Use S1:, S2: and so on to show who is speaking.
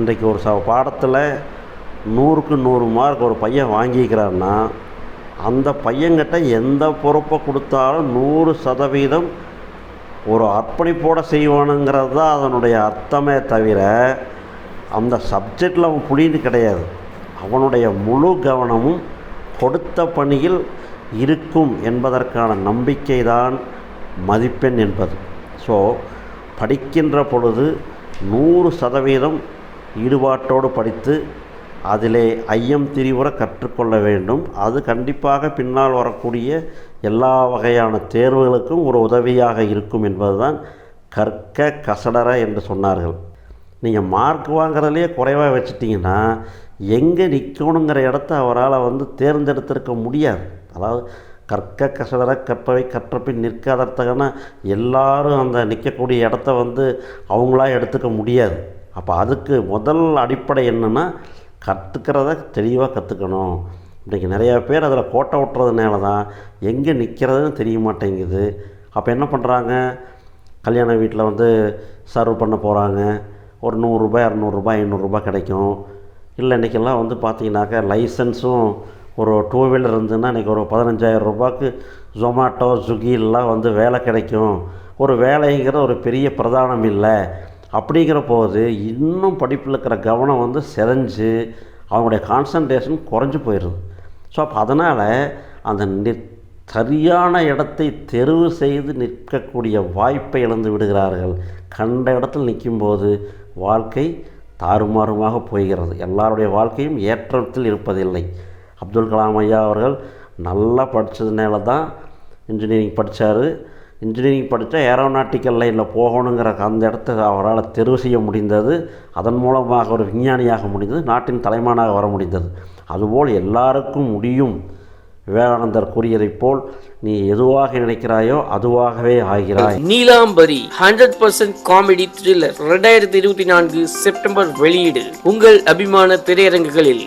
S1: இன்றைக்கு ஒரு ச பாடத்தில் நூறுக்கு நூறு மார்க் ஒரு பையன் வாங்கிக்கிறான்னா அந்த பையன்கிட்ட எந்த பொறுப்பை கொடுத்தாலும் நூறு சதவீதம் ஒரு அர்ப்பணிப்போடு செய்வானுங்கிறது தான் அதனுடைய அர்த்தமே தவிர அந்த சப்ஜெக்டில் அவன் புரியுது கிடையாது. அவனுடைய முழு கவனமும் கொடுத்த பணியில் இருக்கும் என்பதற்கான நம்பிக்கை தான் மதிப்பெண் என்பது. ஸோ படிக்கின்ற பொழுது நூறு சதவீதம் ஈடுபாட்டோடு படித்து அதிலே ஐயம் திரிவுற கற்றுக்கொள்ள வேண்டும். அது கண்டிப்பாக பின்னால் வரக்கூடிய எல்லா வகையான தேர்வுகளுக்கும் ஒரு உதவியாக இருக்கும் என்பதுதான் கற்க கசடர என்று சொன்னார்கள். நீங்கள் மார்க் வாங்குறதுலேயே குறைவாக வச்சுட்டிங்கன்னா எங்கே நிற்கணுங்கிற இடத்த அவரால் வந்து தேர்ந்தெடுத்திருக்க முடியாது. அதாவது கற்க கசடர கற்பவை கற்றப்பின் நிற்காதத்தகன எல்லாரும் அந்த நிற்கக்கூடிய இடத்த வந்து அவங்களா எடுத்துக்க முடியாது. அப்போ அதுக்கு முதல் அடிப்படை என்னென்னா கற்றுக்கிறத தெளிவாக கற்றுக்கணும் இன்றைக்கி நிறையா பேர் அதில் கோட்டை விட்டுறதுனால தான் எங்கே நிற்கிறதுன்னு தெரிய மாட்டேங்குது. அப்போ என்ன பண்ணுறாங்க கல்யாண வீட்டில் வந்து சர்வ் பண்ண போகிறாங்க ஒரு நூறுரூபா இரநூறுபா ஐநூறுரூபா கிடைக்கும். இல்லை இன்றைக்கெல்லாம் வந்து பார்த்தீங்கன்னாக்கா லைசன்ஸும் ஒரு டூ வீலர் இருந்ததுன்னா இன்றைக்கி ஒரு பதினஞ்சாயிரம் ரூபாய்க்கு ஜொமாட்டோ ஸ்விக்கிலாம் வந்து வேலை கிடைக்கும். ஒரு வேலைங்கிற ஒரு பெரிய பிரதானம் இல்லை. அப்படிங்கிற போது இன்னும் படிப்பில் இருக்கிற கவனம் வந்து செதஞ்சு அவங்களுடைய கான்சன்ட்ரேஷன் குறைஞ்சி போயிடுது. ஸோ அப்போ அதனால் அந்த நி சரியான இடத்தை தெரிவு செய்து நிற்கக்கூடிய வாய்ப்பை இழந்து விடுகிறார்கள். கண்ட இடத்தில் நிற்கும்போது வாழ்க்கை தாறுமாறுமாக போகிறது எல்லாருடைய வாழ்க்கையும் ஏற்றத்தில் இருப்பதில்லை. அப்துல் கலாம் ஐயா அவர்கள் நல்லா படித்ததுனால தான் இன்ஜினியரிங் படித்தார் இன்ஜினியரிங் படித்தா ஏரோநாட்டிக்கல் லைனில் போகணுங்கிற அந்த இடத்த அவரால் தெரிவு செய்ய முடிந்தது. அதன் மூலமாக ஒரு விஞ்ஞானியாக முடிந்தது. நாட்டின் தலைமானாக வர முடிந்தது. அதுபோல் எல்லாருக்கும் முடியும். விவேகானந்தர் கூறியதைப் போல் நீ எதுவாக நினைக்கிறாயோ அதுவாகவே ஆகிறாய்.
S2: Neelambari hundred percent comedy thriller ரெண்டாயிரத்தி இருபத்தி நான்கு செப்டம்பர் வெளியீடு. உங்கள் அபிமான திரையரங்குகளில்.